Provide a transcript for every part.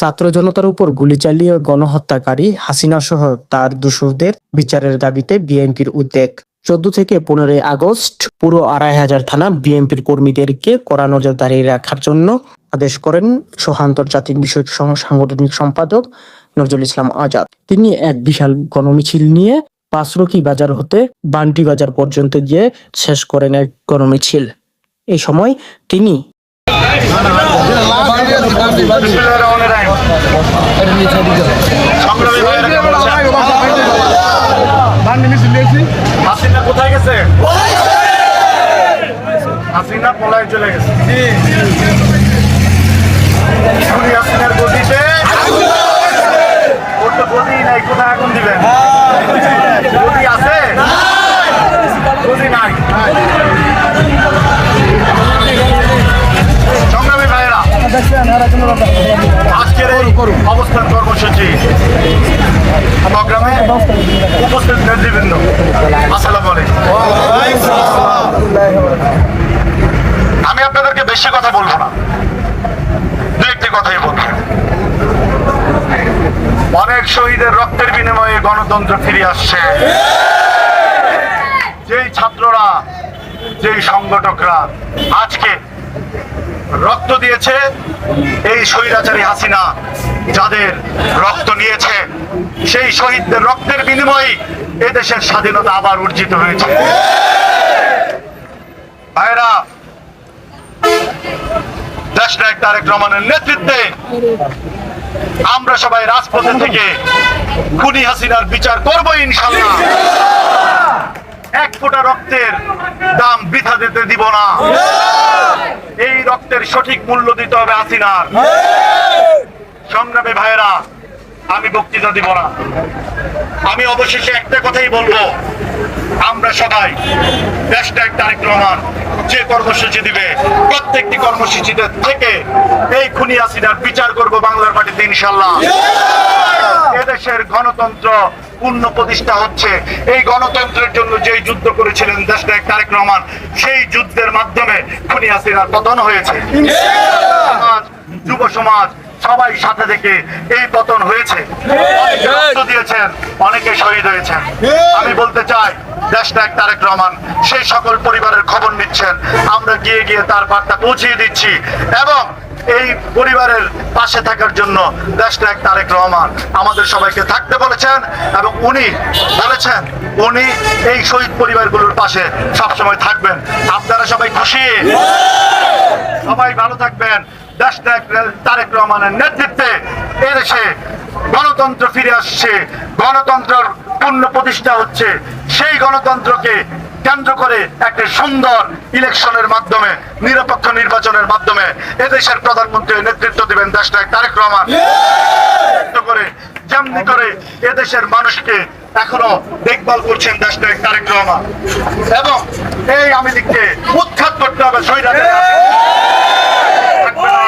ছাত্র জনতার উপর গুলি চালিয়ে গণহত্যাকারী হাসিনা সহ তার দোষরদের বিচারের দাবিতে বিএনপির উদ্বেগ। চোদ্দ থেকে পনেরোই আগস্ট পুরো আড়াই হাজার থানা বিএনপির কর্মীদেরকে কড়া নজরদারি রাখার জন্য আদেশ করেন সহ আন্তর্জাতিক বিষয়ক সাংগঠনিক সম্পাদক নজরুল ইসলাম আজাদ। তিনি এক বিশাল গণমিছিল নিয়ে পাঁচরকি বাজার হতে বান্টি বাজার পর্যন্ত গিয়ে শেষ করেন এক গণমিছিল। এই সময় তিনি হাসিনা কোথায় গেছে হাসিনা পলায় চলে গেছে হাসিনার ওর নাই কোথায় অনেক শহীদের রক্তের বিনিময়ে গণতন্ত্র ফিরে আসছে। যেই ছাত্ররা, যেই সংগঠকরা আজকে রক্ত দিয়েছে, এই স্বৈরাচারী হাসিনা যাদের রক্ত নিয়েছে, সেই শহীদদের রক্তের বিনিময়ে এদেশের স্বাধীনতা আবার অর্জিত হয়েছে। ভাইরা দেশনায়ক তারেক রহমানের নেতৃত্বে আমরা সবাই রাজপথে থেকে খুনি হাসিনার বিচার করব ইনশাল্লাহ এক ফোঁটা রক্তের দাম বৃথা দিতে দিব না। এই রক্তের সঠিক মূল্য দিতে হবে হাসিনার। সংগ্রামে ভাইয়েরা, আমি বক্তৃতা দিব না। আমি অবশেষে একটা কথাই বলব। আমরা সবাই দেশটাক তারেক রহমান যে কর্মসূচি দিবে প্রত্যেকটি কর্মসূচিতে থেকে এই খুনি আসিনার বিচার করব বাংলার মাটিতে ইনশাল্লাহ এদেশের গণতন্ত্র পূর্ণ প্রতিষ্ঠা হচ্ছে। এই গণতন্ত্রের জন্য যে যুদ্ধ করেছিলেন দেশনায়ক তারেক রহমান সেই যুদ্ধের মাধ্যমে খুনি হাসিনার পতন হয়েছে। সমাজ, যুব সমাজ সবাই সাথে থেকে এই পতন হয়েছে। অনেকে দিয়েছেন অনেকে শহীদ হয়েছেন। আমি বলতে চাই দেশনায়ক তারেক রহমান সেই সকল পরিবারের খবর নিচ্ছেন। আমরা গিয়ে গিয়ে তার বার্তা পৌঁছিয়ে দিচ্ছি এবং এই পরিবারের পাশে থাকার জন্য দেশনায়ক তারেক রহমান আমাদের সবাইকে থাকতে বলেছেন এবং উনি বলেছেন উনি এই শহীদ পরিবারগুলোর পাশে সবসময় থাকবেন। আপনারা সবাই খুশি? সবাই ভালো থাকবেন। তারেক রহমানের নেতৃত্বে এদেশে গণতন্ত্র ফিরে আসছে। গণতন্ত্রের পূর্ণ প্রতিষ্ঠা হচ্ছে। সেই গণতন্ত্রকে কেন্দ্র করে একটা সুন্দর ইলেকশনের মাধ্যমে, নিরপেক্ষ নির্বাচনের মাধ্যমে এদেশের প্রধানমন্ত্রী নেতৃত্ব দিবেন দেশনায়ক তারেক রহমান। করে, যেমনি করে এদেশের মানুষকে এখনও দেখভাল করছেন দেশনায়ক তারেক রহমান। এবং এই আমি দিককে উৎখাত করতে হবে সৈরাদের থাকবে না।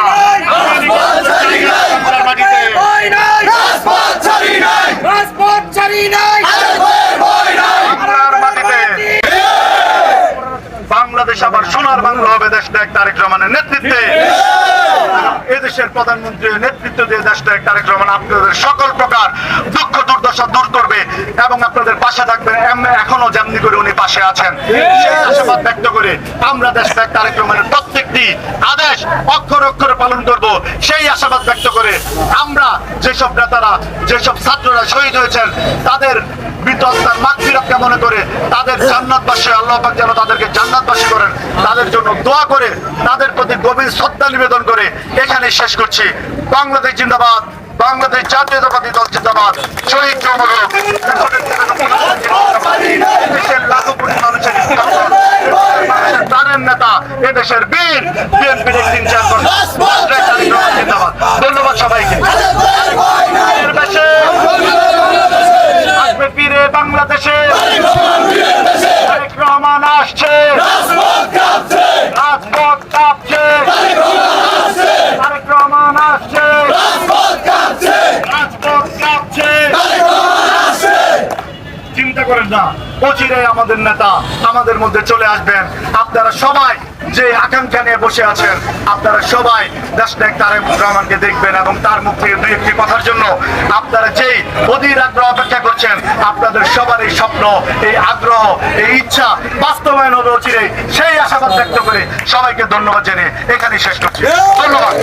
আওয়ামী লীগ বাংলার মাটিতে রাজপথ ছাড়ি নাই রাজপথ ছাড়ি নাই বাংলার মাটিতে বাংলাদেশ আবার সোনার বাংলা হবে দেশটা এক তারেক রহমানের নেতৃত্বে। এদেশের প্রধানমন্ত্রীর নেতৃত্ব দিয়ে দেশটা এক তারেক রহমান আপনাদের সকল প্রকার দুঃখ, দুর্দশা দূর করবে এবং আপনাদের পাশে থাকবে এম- এখনও যেমনি করে উনি পাশে আছেন। সেই আশাবাদ ব্যক্ত করে আমরা দেশটা এক তারেক রহমানের প্রত্যেকটি আদেশ অক্ষর অক্ষরে পালন করব। সেই আশাবাদ ব্যক্ত করে আমরা যেসব নেতারা, যেসব ছাত্ররা শহীদ হয়েছেন, তাদের বিতস্তার মাগফিরাত কামনা করে তাদের জান্নাতবাসী আল্লাহ যেন তাদেরকে জান্নাতবাসী করেন তাদের জন্য দোয়া করে তাদের প্রতি গভীর শ্রদ্ধা নিবেদন করে এখানে শেষ করছি। বাংলাদেশ জিন্দাবাদ, বাংলাদেশ জাতীয়তাবাদী দল জিন্দাবাদ। শহীদ বাংলাদেশে। রহমান আসছে রাজপথ কাঁপছে তারেক রহমান আসছে রাজপথ কাঁপছে চিন্তা করেন না অচিরে আমাদের নেতা আমাদের মধ্যে চলে আসবেন আপনারা সবাই যে আকাঙ্ক্ষা নিয়ে বসে আছেন আপনারা সবাই দেশনায়ক তারেক রহমানকে দেখবেন এবং তার মুখ থেকে দুই একটি কথার জন্য আপনারা যেই অধীর আগ্রহ অপেক্ষা করছেন আপনাদের সবার এই স্বপ্ন এই আগ্রহ এই ইচ্ছা বাস্তবায়ন হবে অচিরে সেই আশাবাদ ব্যক্ত করে সবাইকে ধন্যবাদ জেনে এখানেই শেষ করছি ধন্যবাদ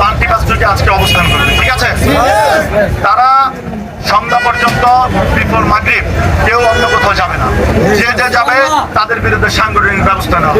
পার্টি পাঁচজনকে আজকে অবস্থান করবে ঠিক আছে মাগরিব কেউ অন্য কোথাও যাবে না যে যে যাবে তাদের বিরুদ্ধে সাংগঠনিক ব্যবস্থা নেওয়া।